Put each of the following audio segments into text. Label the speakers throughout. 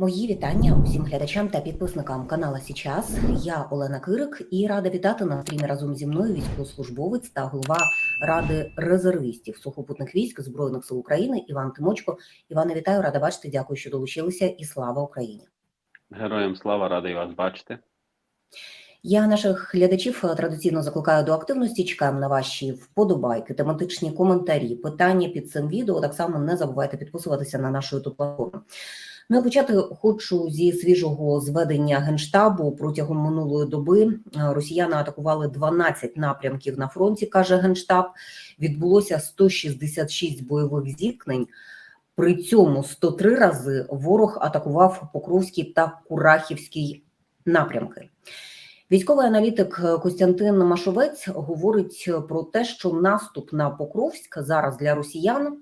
Speaker 1: Мої вітання усім глядачам та підписникам канала Січас. Я Олена Кирик і рада вітати на стрімі разом зі мною військовослужбовець та голова ради резервістів сухопутних військ збройних сил України Іван Тимочко. Іване, вітаю, рада бачити. Дякую, що долучилися, і слава Україні.
Speaker 2: Героям слава, радий вас бачити.
Speaker 1: Я наших глядачів е, традиційно закликаю до активності. Чекаємо на ваші вподобайки, тематичні коментарі, питання під цим відео. Так само не забувайте підписуватися на нашу youtube платформу. Ну почати хочу зі свіжого зведення генштабу протягом минулої доби. е, Росіяни атакували 12 напрямків на фронті, каже генштаб. Відбулося 166 бойових зіткнень. При цьому 103 рази ворог атакував Покровський та Курахівський напрямки. Військовий аналітик Костянтин Машовець говорить про те, що наступ на Покровськ зараз для росіян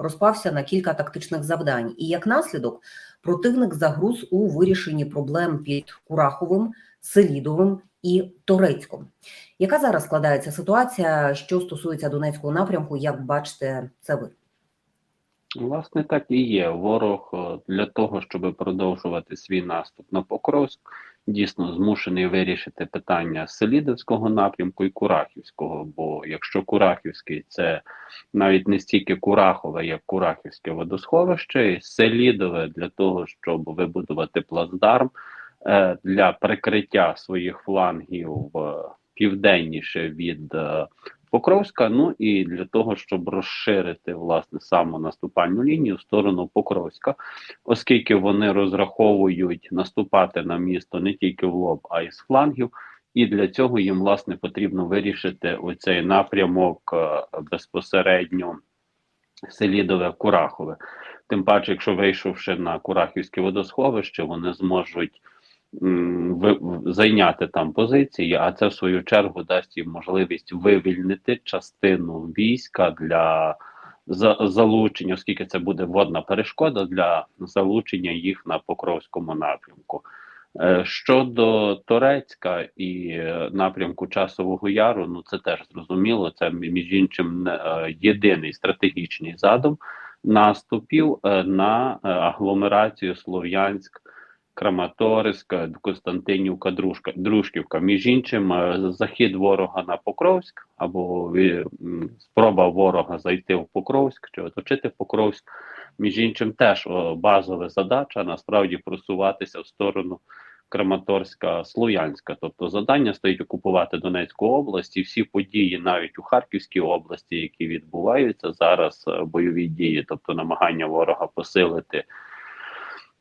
Speaker 1: розпався на кілька тактичних завдань, і як наслідок противник загруз у вирішенні проблем під Кураховим, Селідовим і Торецьком. Яка зараз складається ситуація, що стосується Донецького напрямку? Як бачите, це ви?
Speaker 2: Власне, так і є. Ворог е, для того, щоб продовжувати свій наступ на Покровськ, дійсно змушений вирішити питання Селідовського напрямку і Курахівського. Бо якщо Курахівський це навіть не стільки Курахове, як Курахівське водосховище, і Селідове для того, щоб вибудувати плацдарм е, для прикриття своїх флангів е, південніше від е, Покровська, ну і для того, щоб розширити власне самонаступальну лінію в сторону Покровська, оскільки вони розраховують наступати на місто не тільки в лоб, а й з флангів. І для цього їм власне потрібно вирішити оцей напрямок е, безпосередньо Селідове Курахове. Тим паче, якщо вийшовши на Курахівське водосховище, вони зможуть зайняти там позиції, а це в свою чергу дасть їм можливість вивільнити частину війська для залучення, оскільки це буде водна перешкода для залучення їх на Покровському напрямку. Е, Щодо Торецька і е, напрямку Часового Яру, ну це теж зрозуміло. Це між іншим е, єдиний стратегічний задум наступів на агломерацію Слов'янськ. Краматорська, Константинівка, Дружка, Дружківка. Між іншим, е, захід ворога на Покровськ або спроба ворога зайти в Покровськ чи оточити Покровськ. Між іншим, теж базова задача насправді просуватися в сторону Краматорська, Слов'янська. Тобто завдання стоїть окупувати Донецьку область і всі події, навіть у Харківській області, які відбуваються зараз, е, бойові дії, тобто намагання ворога посилити.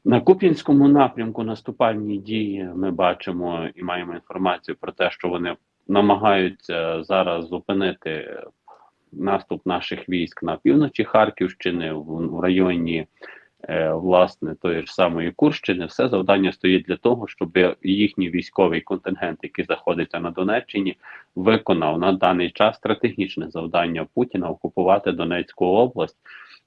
Speaker 2: На Куп'янському напрямку наступальні дії ми бачимо і маємо інформацію про те, що вони намагаються зараз зупинити наступ наших військ на півночі Харківщини в, районі е, власне тої ж самої Курщини. Все завдання стоїть для того, щоб їхній військовий контингент, який знаходиться на Донеччині, виконав на даний час стратегічне завдання Путіна окупувати Донецьку область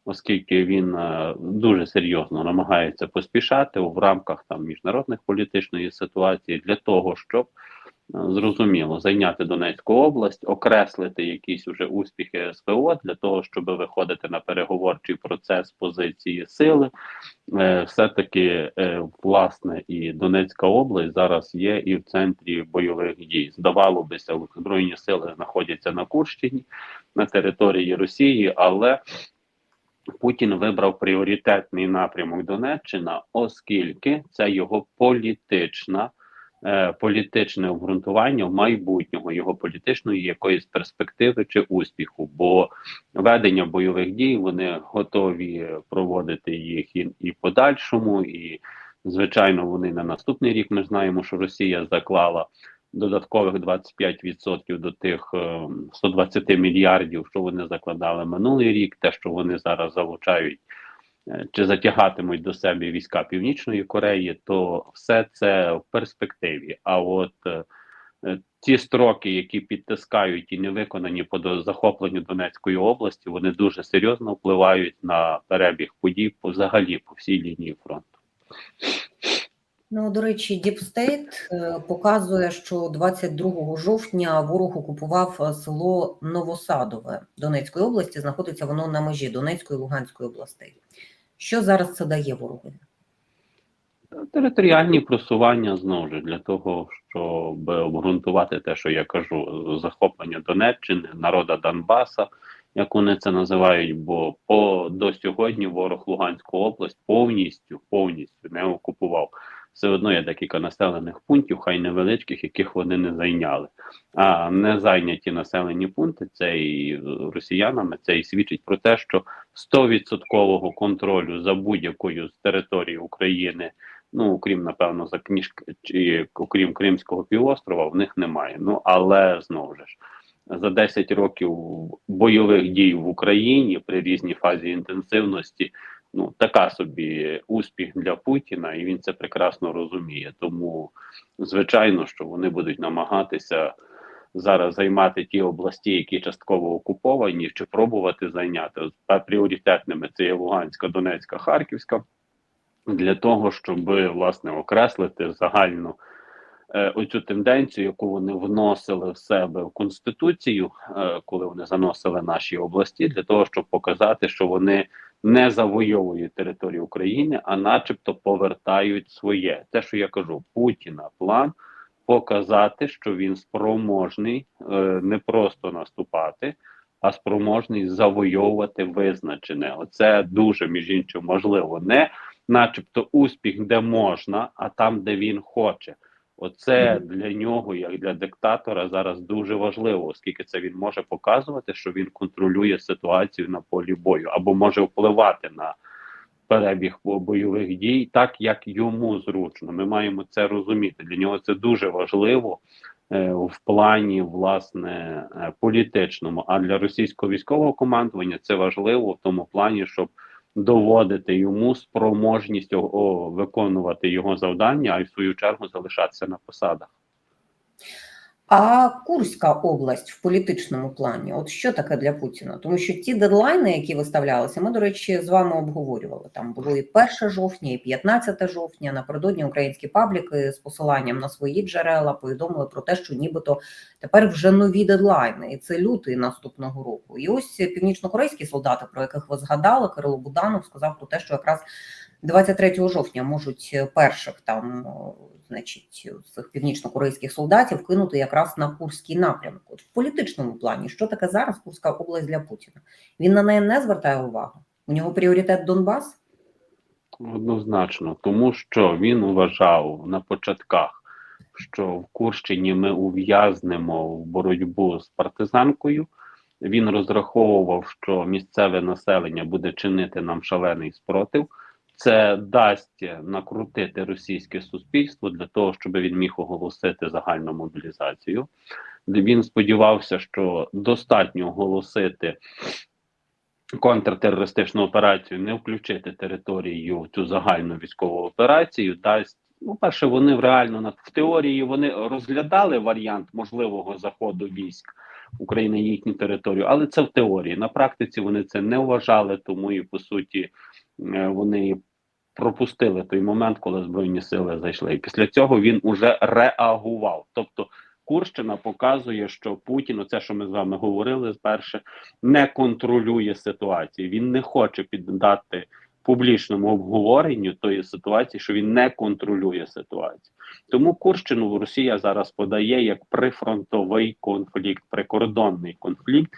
Speaker 2: оскільки він е, дуже серйозно намагається поспішати в рамках там міжнародних політичної ситуації для того, щоб е, зрозуміло зайняти Донецьку область, окреслити якісь уже успіхи СВО для того, щоб виходити на переговорчий процес позиції сили. Е, все-таки е, власне і Донецька область зараз є і в центрі бойових дій. Здавало бися, збройні сили знаходяться на Курщині на території Росії, але Путін вибрав пріоритетний напрямок Донеччина, оскільки це його політична, е, політичне обґрунтування майбутнього, його політичної якоїсь перспективи чи успіху. Бо ведення бойових дій вони готові проводити їх і, і подальшому, і звичайно, вони на наступний рік. Ми знаємо, що Росія заклала. Додаткових 25% до тих е, 120 мільярдів, що вони закладали минулий рік, те, що вони зараз залучають е, чи затягатимуть до себе війська Північної Кореї, то все це в перспективі. А от е, е, строки, які підтискають і не виконані по захопленню Донецької області, вони дуже серйозно впливають на перебіг подій по взагалі по всій лінії фронту.
Speaker 1: Ну, до речі, е, показує, що 22 жовтня ворог окупував е, село Новосадове Донецької області. Знаходиться воно на межі Донецької і Луганської областей. Що зараз це дає ворогові?
Speaker 2: Територіальні просування знову ж для того, щоб обґрунтувати те, що я кажу, захоплення Донеччини, народа Донбаса, як вони це називають, бо по до сьогодні ворог Луганську область повністю повністю не окупував. Все одно є декілька населених пунктів, хай невеличких, яких вони не зайняли. А не зайняті населені пункти це і росіянами, це і свідчить про те, що 100% контролю за будь-якою з території України Ну, окрім, напевно, за книжки чи окрім Кримського півострова, в них немає. Ну але знову ж за 10 років бойових дій в Україні при різній фазі інтенсивності. Ну, така собі успіх для Путіна, і він це прекрасно розуміє. Тому, звичайно, що вони будуть намагатися зараз займати ті області, які частково окуповані, чи пробувати зайняти а пріоритетними це є Луганська, Донецька, Харківська для того, щоб власне окреслити загальну е, оцю тенденцію, яку вони вносили в себе в конституцію, е, коли вони заносили наші області, для того, щоб показати, що вони не завойовують територію України, а начебто повертають своє. Те, що я кажу, Путіна план показати, що він спроможний е, не просто наступати. А спроможний завойовувати визначене. Оце дуже між іншим можливо не начебто, успіх, де можна, а там, де він хоче. Оце для нього, як для диктатора, зараз дуже важливо, оскільки це він може показувати, що він контролює ситуацію на полі бою або може впливати на перебіг бойових дій, так як йому зручно. Ми маємо це розуміти. Для нього це дуже важливо е, в плані власне е, політичному. А для російського військового командування це важливо в тому плані, щоб доводити йому спроможність о, виконувати його завдання, а й в свою чергу залишатися на посадах.
Speaker 1: А Курська область в політичному плані, от що таке для Путіна? Тому що ті дедлайни, які виставлялися, ми, до речі, з вами обговорювали. Там було і 1 жовтня, і 15 жовтня. Напередодні українські пабліки з посиланням на свої джерела повідомили про те, що нібито тепер вже нові дедлайни, і це лютий наступного року. І ось північнокорейські солдати, про яких ви згадали, Кирило Буданов сказав про те, що якраз 23 жовтня можуть перших там значить, цих північно-корейських солдатів кинути якраз на Курський напрямок. От в політичному плані, що таке зараз Курська область для Путіна? Він на неї не звертає увагу. У нього пріоритет Донбас?
Speaker 2: Однозначно, тому що він вважав на початках, що в Курщині ми ув'язнемо в боротьбу з партизанкою. Він розраховував, що місцеве населення буде чинити нам шалений спротив. Це дасть накрутити російське суспільство для того, щоб він міг оголосити загальну мобілізацію. Він сподівався, що достатньо оголосити контртерористичну операцію, не включити територію цю загальну військову операцію. Дасть ну, перше, вони реально в теорії вони розглядали варіант можливого заходу військ України їхню територію, але це в теорії. На практиці вони це не вважали, тому і по суті. Е, вони пропустили той момент, коли збройні сили зайшли. І після цього він уже реагував. Тобто, Курщина показує, що Путін, оце що ми з вами говорили спершу, не контролює ситуацію. Він не хоче піддати публічному обговоренню тої ситуації, що він не контролює ситуацію. Тому Курщину Росія зараз подає як прифронтовий конфлікт, прикордонний конфлікт,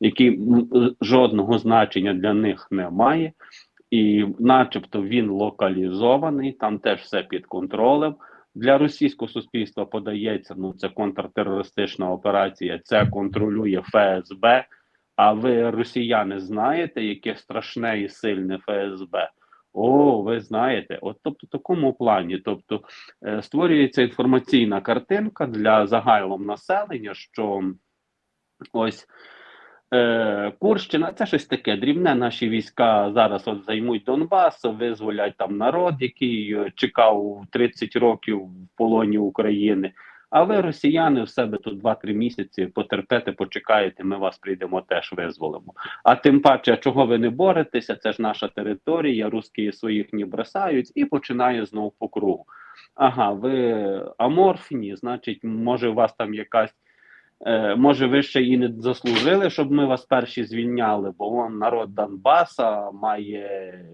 Speaker 2: який жодного значення для них не має і, начебто, він локалізований, там теж все під контролем. Для російського суспільства подається ну це контртерористична операція, це контролює ФСБ. А ви, росіяни, знаєте, яке страшне і сильне ФСБ? О, ви знаєте, от тобто, в такому плані, тобто е, створюється інформаційна картинка для загального населення, що ось. Е, Курщина це щось таке. Дрібне наші війська зараз от займуть Донбас, визволять там народ, який е, чекав 30 років в полоні України. А ви, росіяни, в себе тут 2-3 місяці потерпете, почекаєте, ми вас прийдемо теж визволимо. А тим паче, чого ви не боретеся, це ж наша територія, русські своїх не бросають, і починає знову по кругу. Ага, ви аморфні, значить, може, у вас там якась. Е, може, ви ще і не заслужили, щоб ми вас перші звільняли, бо он народ Донбаса має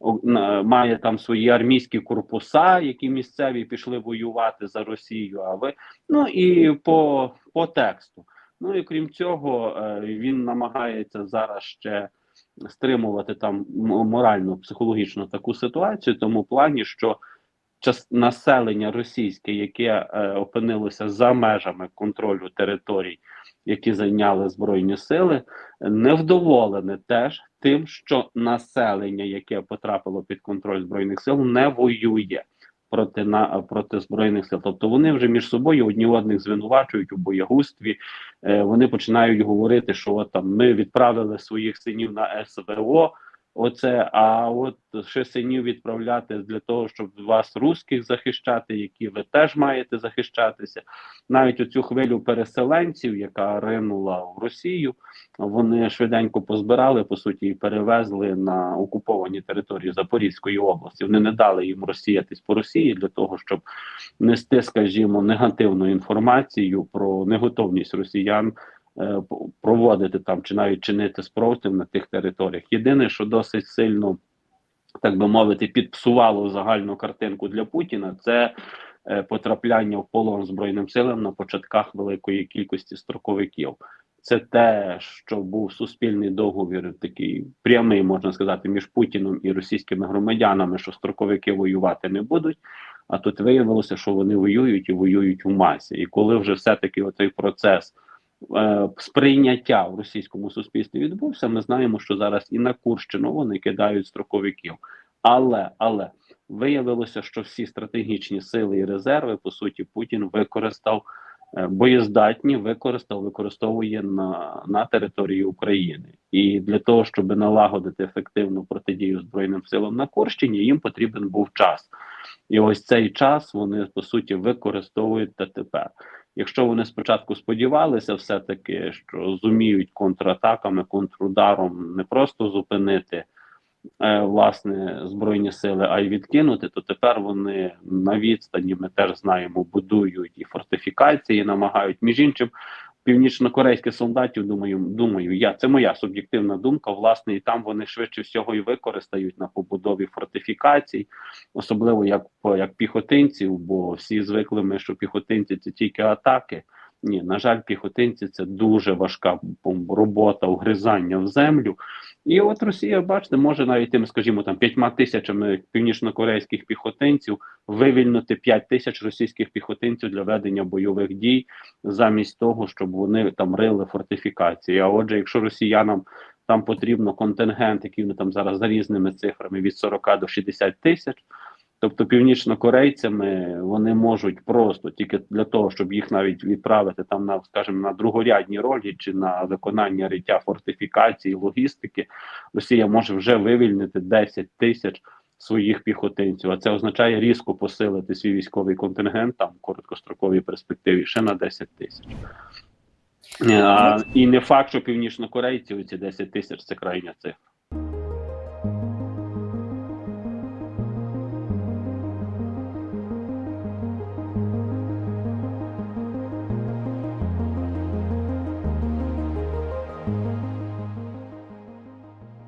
Speaker 2: о- має там свої армійські корпуса, які місцеві пішли воювати за Росію. А ви ну і по, по тексту. Ну і крім цього, е, він намагається зараз ще стримувати там морально, психологічно таку ситуацію, тому плані, що населення російське, яке е, опинилося за межами контролю територій, які зайняли збройні сили, невдоволене теж тим, що населення, яке потрапило під контроль збройних сил, не воює проти на проти збройних сил. Тобто вони вже між собою одні одних звинувачують у боягузтві. Е, вони починають говорити, що от там ми відправили своїх синів на СВО. Оце, а от ще синів відправляти для того, щоб вас русських захищати, які ви теж маєте захищатися. Навіть оцю хвилю переселенців, яка ринула в Росію, вони швиденько позбирали по суті і перевезли на окуповані території Запорізької області. Вони не дали їм розсіятись по Росії для того, щоб нести, скажімо, негативну інформацію про неготовність росіян проводити там чи навіть чинити спротив на тих територіях. Єдине, що досить сильно, так би мовити, підпсувало загальну картинку для Путіна, це е, потрапляння в полон збройним силам на початках великої кількості строковиків. Це те, що був суспільний договір, такий прямий, можна сказати, між Путіном і російськими громадянами, що строковики воювати не будуть. А тут виявилося, що вони воюють і воюють у масі. І коли вже все-таки оцей процес е, сприйняття в російському суспільстві відбувся, ми знаємо, що зараз і на Курщину вони кидають строковиків. Але але виявилося, що всі стратегічні сили і резерви, по суті, Путін використав е, боєздатні, використав, використовує на, на території України. І для того, щоб налагодити ефективну протидію Збройним силам на Курщині, їм потрібен був час. І ось цей час вони по суті використовують та тепер. Якщо вони спочатку сподівалися, все-таки, що зуміють контратаками, контрударом не просто зупинити е, власне збройні сили, а й відкинути, то тепер вони на відстані, ми теж знаємо, будують і фортифікації, намагають між іншим. Північно-корейських солдатів, думаю, думаю, я це моя суб'єктивна думка. Власне, і там вони швидше всього і використають на побудові фортифікацій, особливо як як піхотинців, бо всі звикли ми, що піхотинці це тільки атаки. Ні, на жаль, піхотинці це дуже важка робота, угризання в землю. І от Росія, бачите, може навіть тим, скажімо, там п'ятьма тисячами північно-корейських піхотинців вивільнити п'ять тисяч російських піхотинців для ведення бойових дій, замість того, щоб вони там рили фортифікації. А отже, якщо росіянам там потрібно контингент, який вони там зараз за різними цифрами від 40 до 60 тисяч. Тобто північнокорейцями вони можуть просто тільки для того, щоб їх навіть відправити там на, скажімо, на другорядні ролі чи на виконання риття фортифікації, логістики, Росія може вже вивільнити 10 тисяч своїх піхотинців. А це означає різко посилити свій військовий контингент там в короткостроковій перспективі ще на 10 тисяч. Е, і не факт, що північнокорейці ці 10 тисяч це крайня цифра.